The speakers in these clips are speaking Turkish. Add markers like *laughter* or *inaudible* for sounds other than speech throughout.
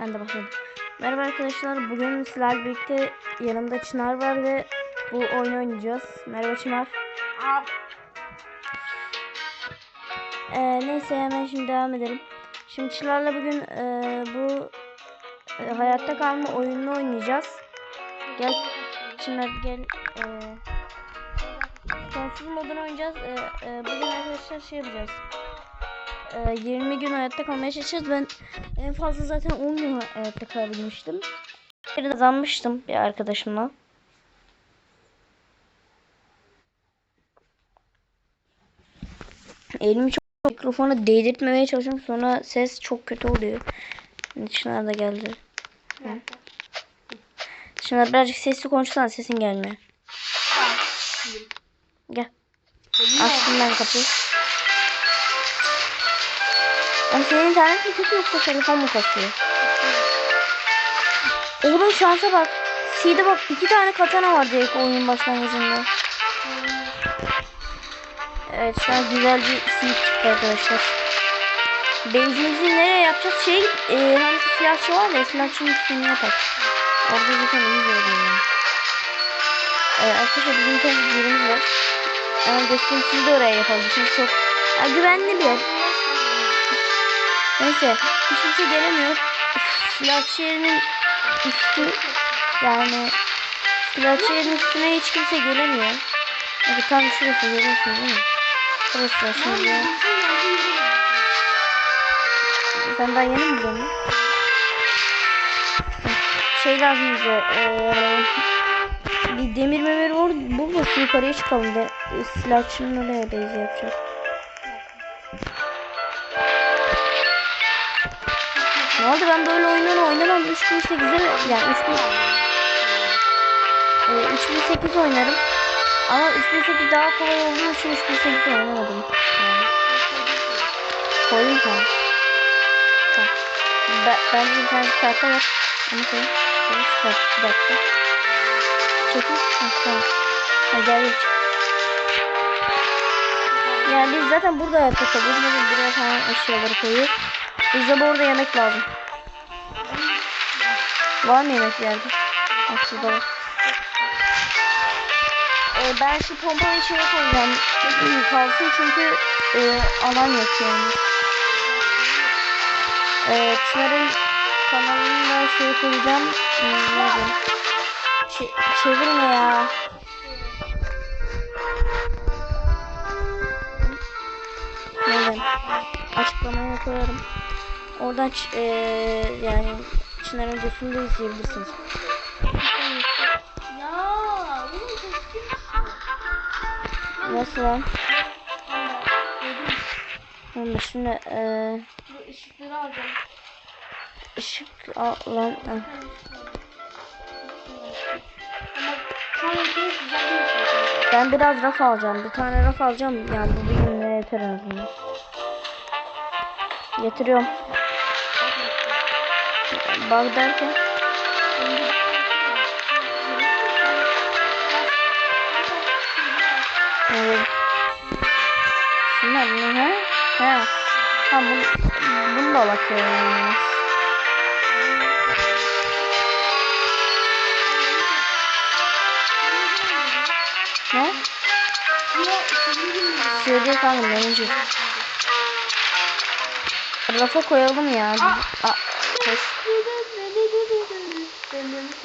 Ben de başladım. Merhaba arkadaşlar. Bugün sizlerle birlikte yanımda Çınar var ve bu oyunu oynayacağız. Merhaba Çınar. Ee, neyse hemen şimdi devam edelim. Şimdi Çınar'la bugün e, bu e, hayatta kalma oyununu oynayacağız. Gel Çınar gel. E, sonsuz modunu oynayacağız. E, e, bugün arkadaşlar şey yapacağız. E, 20 gün hayatta kalmaya çalışacağız. Ben en fazla zaten 10 gün hayatta kalabilmiştim. Bir kazanmıştım bir arkadaşımla. Elimi çok mikrofona değdirtmemeye çalışıyorum. Sonra ses çok kötü oluyor. Çınar da geldi. Çınar birazcık sesli konuşsana sesin gelmiyor. Gel. Açtım ben kapıyı. Ama senin internet mi kötü yoksa telefon mu kasıyor? Oğlum şansa bak. C'de bak iki tane katana var direkt oyunun başlangıcında. Evet şu an güzel bir seed çıktı arkadaşlar. Base'imizi nereye yapacağız? Şey e, hani silahçı var ya silahçının üstüne yapak. Orada zaten iyi oluyor yani. Ee, arkadaşlar bizim kendi yerimiz var. Ama göstereyim siz de oraya yapalım. Çünkü çok güvenli bir yer. Neyse hiç kimse gelemiyor. Silahçı yerinin üstü yani silahçı yerinin üstüne hiç kimse gelemiyor. Bakın tam şurası görüyorsunuz değil mi? Burası da şimdi. Sen daha yeni mi gidiyorsun? Şey lazım bize. Ee, bir demir memeri var. Da şu yukarıya çıkalım. De, silahçının oraya base yapacağız. Ne oldu ben böyle oyunları oynamam. 3008'de yani 3000 e, 3008 oynarım. Ama 3008 daha kolay olduğu için 3008 oynamadım. Yani. Koyayım tamam. Tamam. Ben, bence internet kartı var. Onu koyayım. Şöyle çıkart. Bir dakika. Çekil. Tamam. Ha, gel geç. Yani biz zaten burada kalıyoruz. Bakın buraya falan eşyaları koyuyoruz. Bize bu arada yemek lazım. Var mı yemek yerde? Şurada var. Ee, ben şu pompayı şeye koyacağım. Kalsın çünkü e, alan yok yani. Ee, Çınar'ın kanalına şey koyacağım. Hmm, ne diyeyim? Ç çevirme ya. Ne diyeyim? Açıklamaya koyarım. Oradan eee, yani Çınar'ın videosunu da izleyebilirsiniz. Ya. Nasıl lan? Şimdi şimdi eee Bu ışıkları alacağım. ışık al lan. Ben biraz raf alacağım. Bir tane raf alacağım. Yani bu bir günde yeter en azından. Getiriyorum. Bak derken. Evet. Şunlar ne ha? Ha. Ha bunu, bunu da bakıyorum. Ne? Değil kanka önce. Rafa koyalım ya. Aa, koş.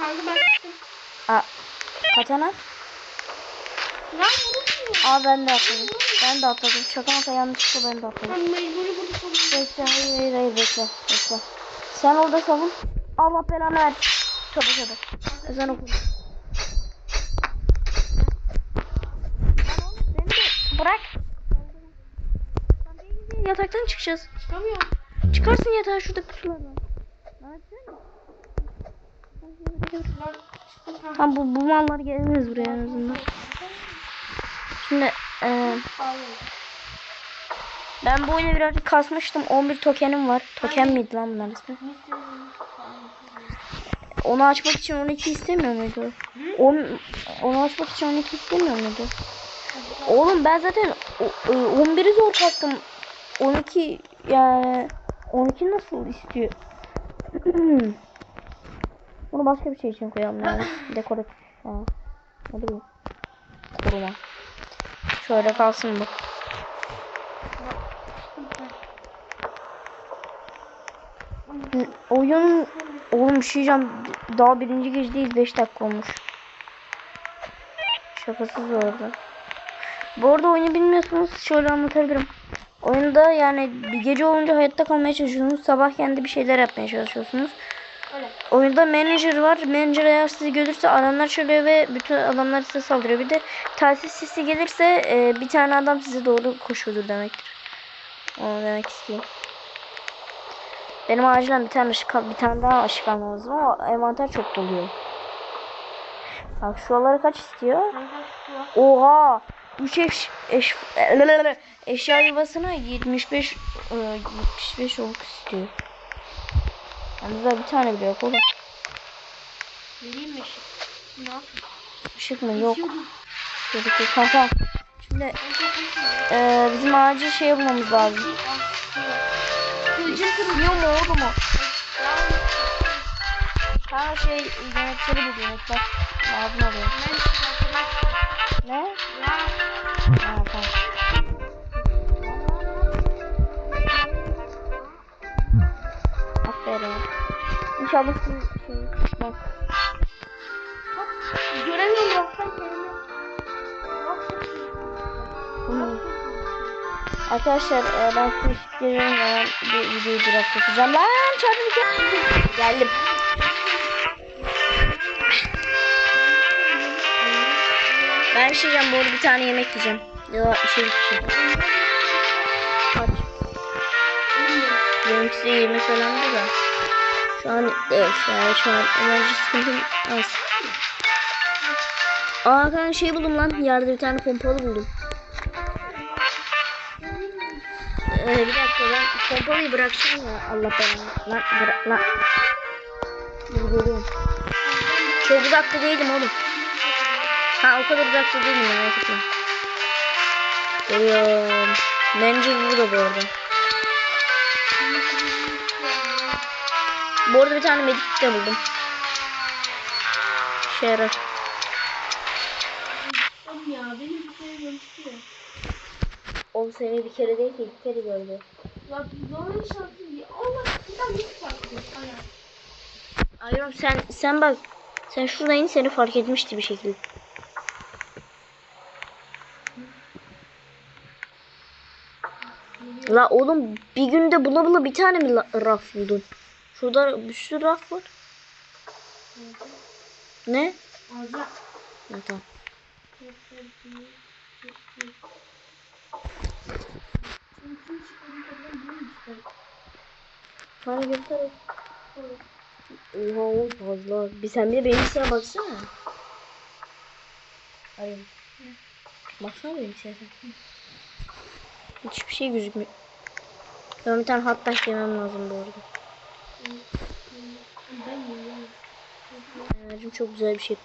Kanka ben. Aa, katana. Lan. Aa ben de atladım. Ben de atladım. Şaka maka yanlışlıkla ben de atladım. Ben mecburi bunu savunmam. Bekle hayır hayır hayır bekle. Bekle. Sen orada savun. Allah belanı ver. Tövbe tövbe. Ezan oku. Bırak. Yataktan çıkacağız. Çıkamıyorum. Çıkarsın yatağı şurada kutulardan. Lan çıktım Tamam bu, bu mallar gelmez buraya en azından. Şimdi eee ben bu oyunu birazcık kasmıştım. 11 tokenim var. Token miydi lan bunların ismi? Onu açmak için 12 istemiyor muydu? On, onu açmak için 12 istemiyor muydu? Oğlum ben zaten o- e, 11'i zor kastım. 12 yani 12 nasıl istiyor? *clears throat* Bunu başka bir şey için koyalım yani. *laughs* Dekoratif. Ha. Ne bileyim. Koruma. Şöyle kalsın bu. Oyun oğlum bir şey diyeceğim. Daha birinci gecedeyiz 5 dakika olmuş. Şakasız bu arada. Bu arada oyunu bilmiyorsanız şöyle anlatabilirim. Oyunda yani bir gece olunca hayatta kalmaya çalışıyorsunuz. Sabah kendi bir şeyler yapmaya çalışıyorsunuz. Oyunda manager var. Manager eğer sizi görürse adamlar çalıyor ve bütün adamlar size saldırıyor. Bir de telsiz sesi gelirse e, bir tane adam size doğru koşuyordur demektir. Onu demek isteyeyim. Benim acilen bir tane ışık bir tane daha ışık almam lazım ama envanter çok doluyor. Bak şuraları kaç istiyor? Var. Oha! 3 eş, eş, eşya yuvasına 75 e, 75 oluk istiyor. Daha bir tane bile yok oğlum. Vereyim mi ışık? Ne yapayım? Işık mı? Yok. Yok yok kanka. Şimdi e, bizim acil şey bulmamız lazım. Kılıcım kırıldı. Biliyor mu oğlum o? Kanka şey yemekleri bul yemekler. Lazım oluyor. Ne? Ha tamam. Aferin. İnşallah siz şey bak. Göremiyorum kendimi. Bunu. Arkadaşlar e, ben size geliyorum zaman bir videoyu bırakacağım. Lan çarpı bir Geldim. Ben bir şey yiyeceğim bu arada bir tane yemek yiyeceğim. Ya da şey içeceğim. Kaç? Benimkisi 20 falandı da. Şu an evet yani şu an enerji sıkıntım az. Aa ben şey buldum lan. Yerde bir tane pompalı buldum. Ee, bir dakika ben pompalıyı bırakacağım ya. Allah belanı. Lan bırak lan. Dur görüyorum. Çok uzakta değilim oğlum. Ha o kadar uzakta değilim merak etme. Görüyorum. Manager burada bu arada. Bu arada bir tane medikit de buldum. Oğlum ya beni bir kere görmüştü. O seni bir kere değil ki iki kere gördü. Ya zaman şarkı ya. Allah bir şarkı. Aynen. Ayron sen sen bak. Sen şurada in seni fark etmişti bir şekilde. La oğlum bir günde bula bula bir tane mi raf buldun? Şurada bir sürü raf var. Ne? Alacak. Ha, tamam. Bana göster. Oha o fazla. Bir sen bir de benim size baksana. Hayır. Baksana benim size. Hiçbir şey gözükmüyor. Ben bir tane hot dog yemem lazım bu arada. Enerjim çok güzel bir şey.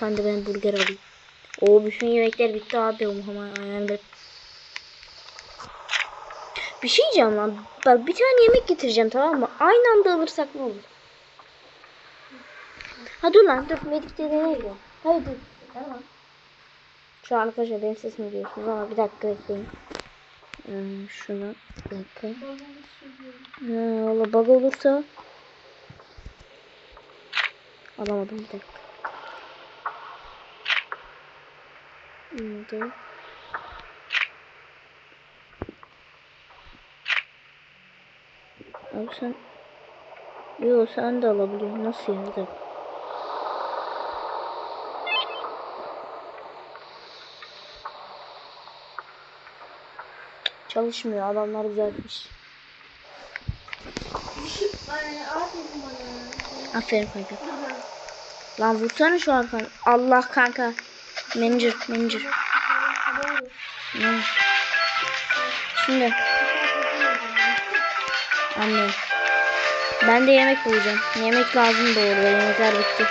De ben burger alayım. O bütün yemekler bitti abi. Ama yani Bir şey diyeceğim lan. Bak bir tane yemek getireceğim tamam mı? Aynı anda alırsak ne olur? Ha dur lan dur. Medik dediğine gidiyor. Hayır dur. Tamam. Şu an arkadaşlar benim sesimi duyuyorsunuz ama bir dakika bekleyin. Şunu bir dakika. Ha, valla bug olursa alamadım bir dakika. Dur. Abi sen Yo sen de alabiliyorsun. Nasıl dakika. Çalışmıyor. Adamlar düzeltmiş. Aferin kanka. Lan vursana şu arkan. Allah kanka. Manager. Ne? Şimdi anlıyorum. Ben de yemek bulacağım. Yemek lazım doğru. Yemekler bitti.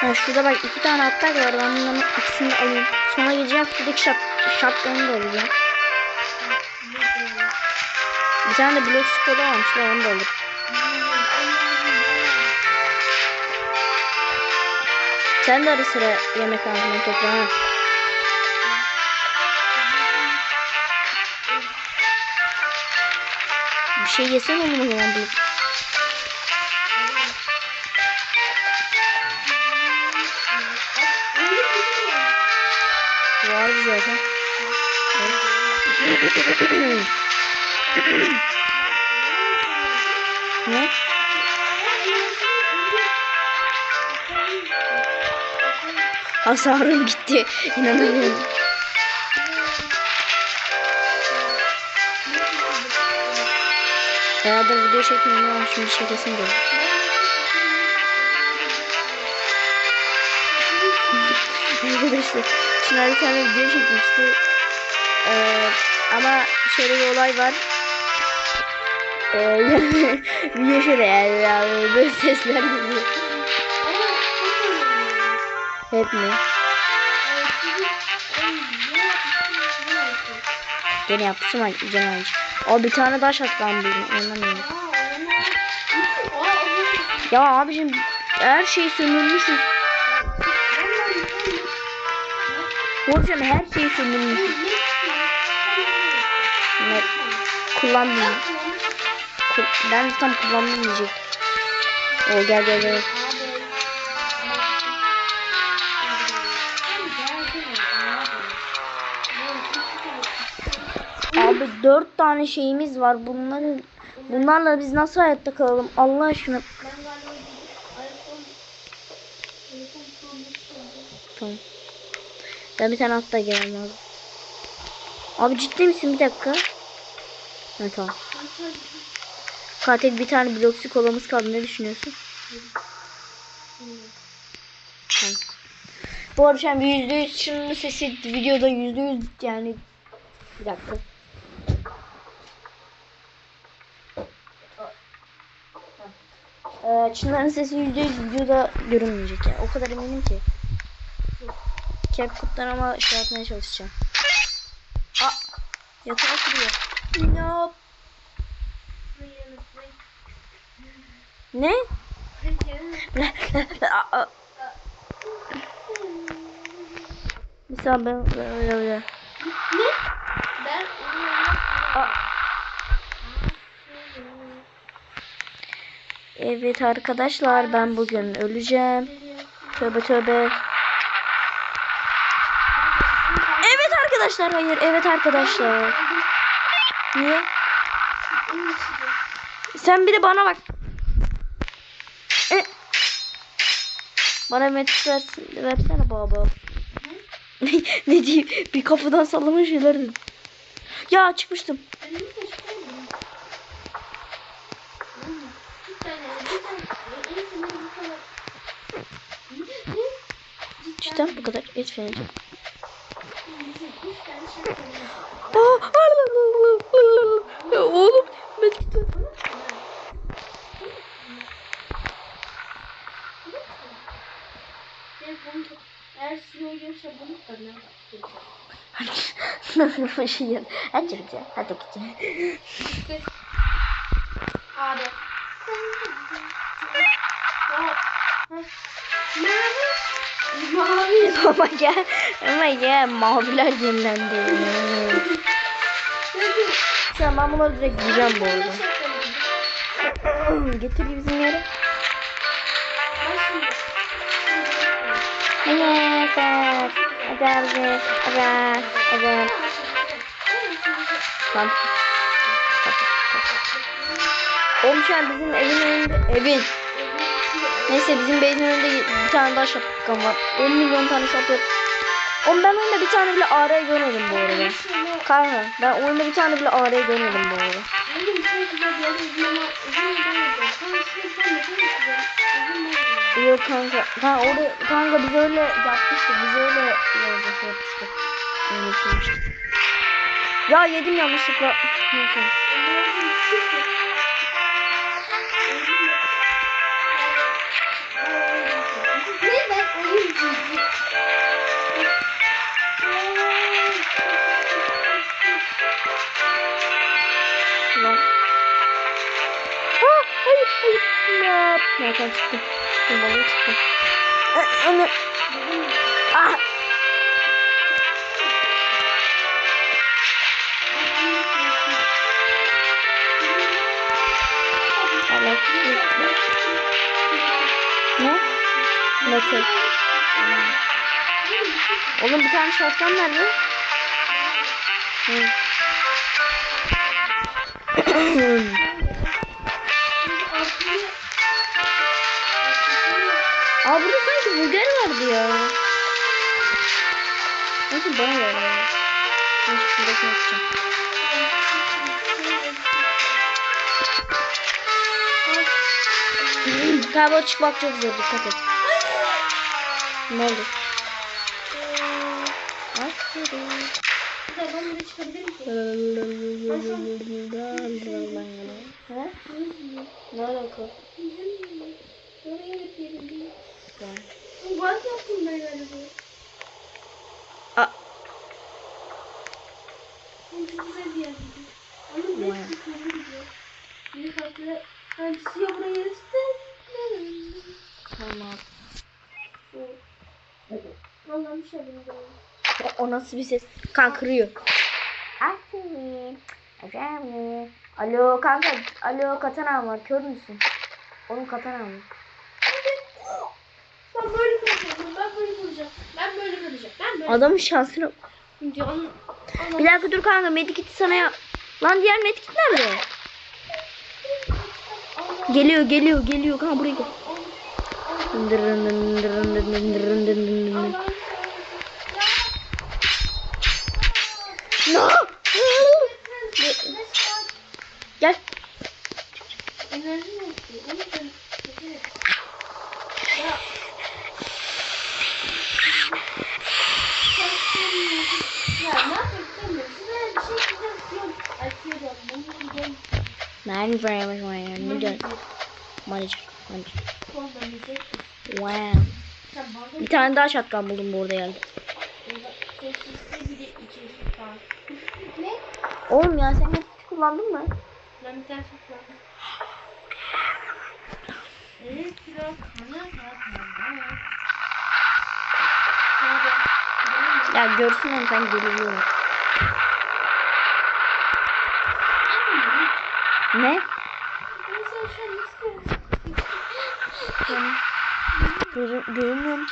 Ha şurada bak iki tane atlar var. Ben bunların ikisini alayım. Sonra gideceğim şuradaki şap shotgun'ı da alacağım. Bir tane de blok skoda varmış lan onu da alırım. Sen de ara sıra yemek ağzına topla. Bir şey yesene oğlum o zaman bu. Ne? Hasarım gitti. İnanamıyorum. Bayağıdır video çekmiyorum ama şimdi çekesim geldi. Arkadaşlar Çınar bir tane video çekmişti. Ee, ama şöyle bir olay var. Ee, *laughs* yani video şöyle yani, yani böyle sesler geliyor. Hep mi? Gene ay canım acı. O bir tane daha şatlan buldum. İnanamıyorum. Ya abicim her şeyi sömürmüşüz. Hocam her şeyi sömürmüşüz. Ne? Kullanmıyorum. Kul ben tam kullandım diyecek. O gel gel gel. Abi dört tane şeyimiz var. Bunları bunlarla biz nasıl hayatta kalalım? Allah aşkına. Tamam. Ben bir tane hatta gelmem lazım. Abi ciddi misin bir dakika? Ha, tamam. Katil bir tane bloksu kolamız kaldı. Ne düşünüyorsun? Tamam. Bu arada yüzde yüz şunun sesi videoda yüzde yüz yani bir dakika. Ee, Çınar'ın sesi yüzde yüz videoda görünmeyecek ya. O kadar eminim ki. CapCut'tan ama şey yapmaya çalışacağım. Aa! Yatağa kırıyor. No. Ne? Mesela ben böyle böyle. Ben Aa. Evet arkadaşlar ben bugün öleceğim. Tövbe tövbe. Evet arkadaşlar hayır evet arkadaşlar. Niye? Sen bir de bana bak. E. Bana metis versin, versene baba. *laughs* ne diyeyim? Bir kapıdan sallamış şeyler dedim. Ya çıkmıştım. Cidden bu kadar et feneri. Aa, Oğlum metis ver. Eğer suya görse bunu da ne? Bir şey yok. Hadi gideceğim. Hadi gideceğim. Abi. Mavi. Ama gel. Ama gel. Maviler yenilendi. An ben bunları direkt yiyeceğim bu arada. Getir bizim yere. Evet. Evet. Evet. Evet. Tamam. Oğlum bizim evin önünde evin. Neyse bizim beynin önünde bir tane daha şapkan var. 10 milyon tane şapka. Oğlum ben oyunda bir tane bile AR görmedim bu arada. Kanka ben oyunda bir tane bile AR görmedim bu arada. Yok kanka. Ha orada kanka biz öyle yapmıştık. Biz öyle yazdık yapmıştık. Ya yedim yanlışlıkla. Neyse. Ah, nereden çıktı? Nereden çıktı? Ana. Ah. Ne? Metal. Oğlum bir tane şapkan nerede? Hı. Aa burada sanki burger vardı ya. Nasıl bana göre ya? Ben şuradakini açacağım. Galiba çıkmak çok zor dikkat et. Ne oldu? Ne alaka? Bak yaptım ben galiba. Aa, Çok güzel bir yer. Ama sıkıntı gidiyor. Bir farklı. Ben siyah buraya istedim. Tamam. Bir şey. O, nasıl bir ses? Kan kırıyor. Aferin. Aferin. Alo kanka. Alo katana var. Kör müsün? Oğlum katana var. Ben böyle kalacağım. Ben böyle kalacağım. Ben böyle. Ben böyle. Adamın. Şimdi onu. Bir dakika dur kanka medikit sana ya. Lan diğer medikit nerede? Geliyor geliyor geliyor kanka buraya gel. No! Gel. Ya. Ne yapayım. Size bir şey diyeceğim. Açıyorum. Bunu diyeceğim. Ben vermiş var. Ne diyor? Maalesef. Maalesef. Sonra diyecek. Wow. Bir tane daha şatkan buldum bu arada yerde. Oğlum ya sen medikit kullandın mı? Ben bir tane katmanlar. Ya görsün oğlum sen geliyor. Ne? Görün, görünmüyorum.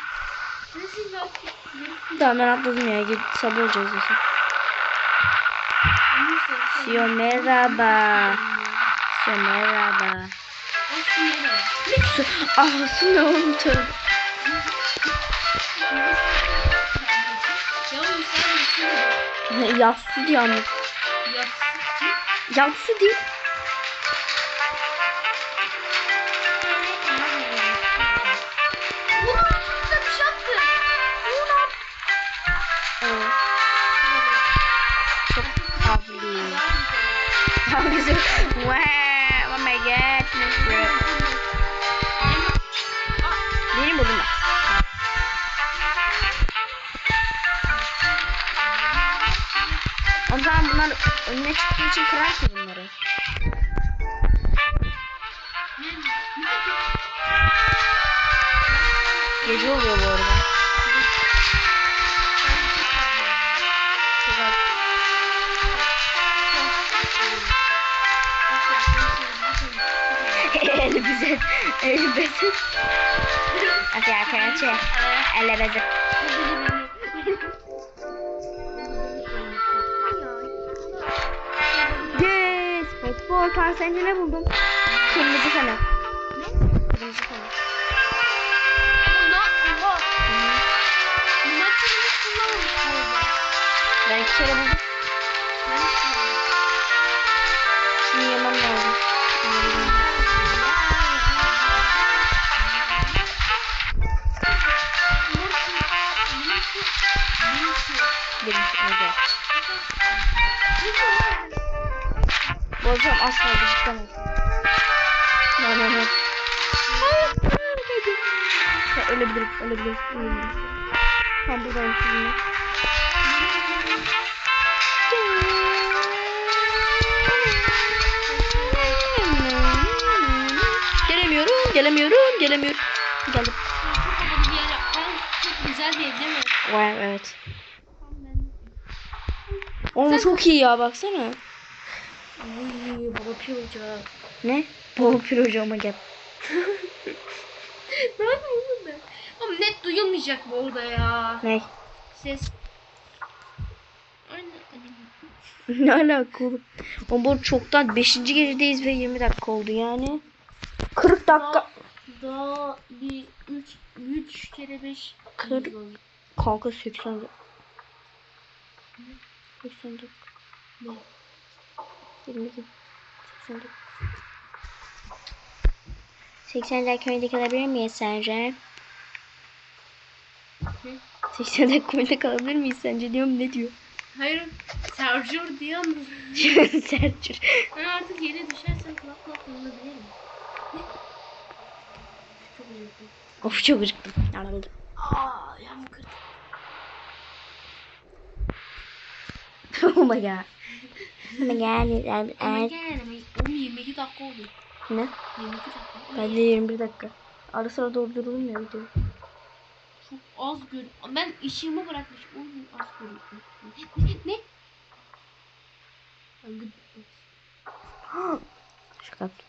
Tamam ben atladım ya. Git sabır olacağız. Siyo merhaba. Siyo merhaba. Ah ne oldu? Yassı diyor ama. Yassı değil. Wow, oh my god. Benim buldum ben. O zaman bunlar önüne çıktığı için kırar ki bunları. Gece oluyor bu arada. Elbise. Elbise. Hadi arkadaşlar. Elbise. Yes. Futbol sence ne buldum? Kırmızı fener. Kırmızı fener. Ben kere buldum. demiş Ege. Bozacağım asla gıcıklamam. Ne ne ne. Ha, ölebilirim, ölebilirim, ölebilirim. Tam buradan sizinle. Gelemiyorum, gelemiyorum, gelemiyorum. Geldim. Güzel diyebilir miyim? Evet. Oğlum çok iyi ya baksana. Uy baba piyoca. Ne? Bol pirojama gel. *laughs* ne yapayım oğlum ben? Ama net duyulmayacak bu orada ya. Ne? Ses. *laughs* Ne alaka oğlum? Oğlum bu çoktan 5. gecedeyiz ve 20 dakika oldu yani. 40 dakika. Daha bir 3 3 kere 5 Kır. Kanka 80 80 dakika. Ne? 20 80 dakika. 80 dakika önde kalabilir miyiz sence? 80 dakika önde kalabilir miyiz sence diyorum ne diyor? Hayır. Sergio diyor mu? *laughs* Serçür. Ben artık yere düşersem kulak kulak kullanabilirim. Of çok acıktım. Anladım. Aa *laughs* oh my god. Oh my god. Evet. gel ama oğlum 22 dakika oldu. Ne? 22 dakika. Ben de 21 dakika. Ara sıra durduralım ya video. Çok az gör. Ben ışığımı bırakmış. Oğlum az görüyorum. *laughs* Ne? *gasps* Şaka yaptım.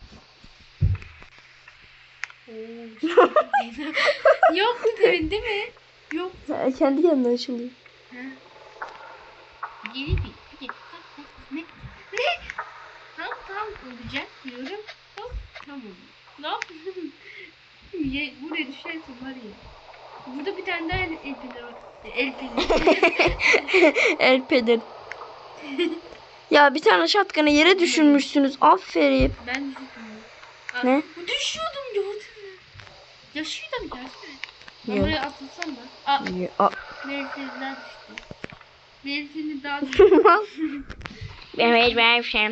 *laughs* Yok demin değil mi? Yok. Kendi kendine açılıyor. Geri bir. Ne? Ne? Tamam tamam olacak diyorum. Hop tamam. Ne yapayım? *laughs* Ye, buraya düşersin var ya. Burada bir tane daha el pili var. El pili. *laughs* El peder. *laughs* ya bir tane şatkanı yere düşürmüşsünüz. Aferin. ben düşürdüm. Aa, Ne? Düşüyordum gördün mü? Ya şuradan gelsene. Ben buraya atılsam da. Aa Aa. bir Mevzini daha... *laughs* evet ben şey.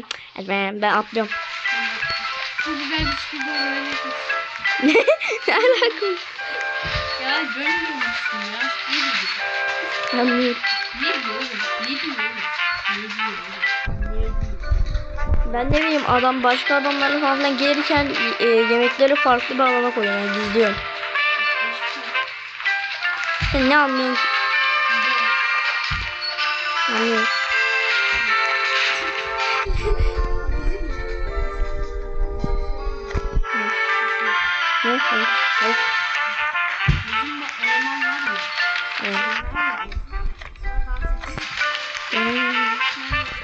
Ben, ben atlıyorum. Çok güzel bir şekilde öğreniyorsun. ne alakası? Ya böyle ya? Anlıyorum. Niye diyorum? Niye diyorum? Ben ne bileyim adam başka adamların falan gelirken e, yemekleri farklı bir alana koyuyor yani gizliyorum. Sen ne anlıyorsun? Anlıyorum. Ne? Hayır. Hayır. Bizim eleman var. Hmm.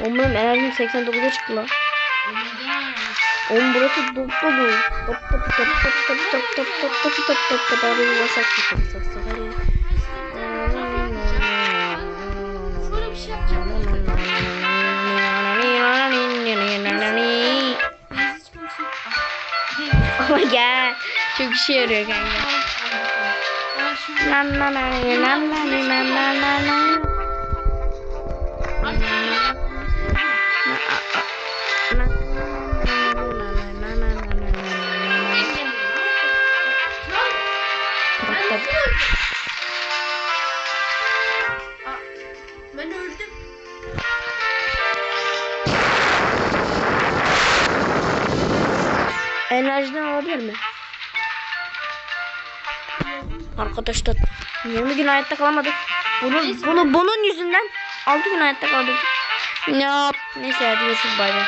Oğlum benim enerjim 89'a çıktı lan. Oğlum burası dop dolu. Top top top top top top top top top top top top basak bir top top top Ama gel. Çok işe yarıyor kanka. Lan lan lan lan lan lan lan lan. Enerjiden olabilir mi? Arkadaşlar 20 gün hayatta kalamadık. Bunu, bunu bunun yüzünden 6 gün hayatta kaldık. Ya neyse hadi görüşürüz bay bay.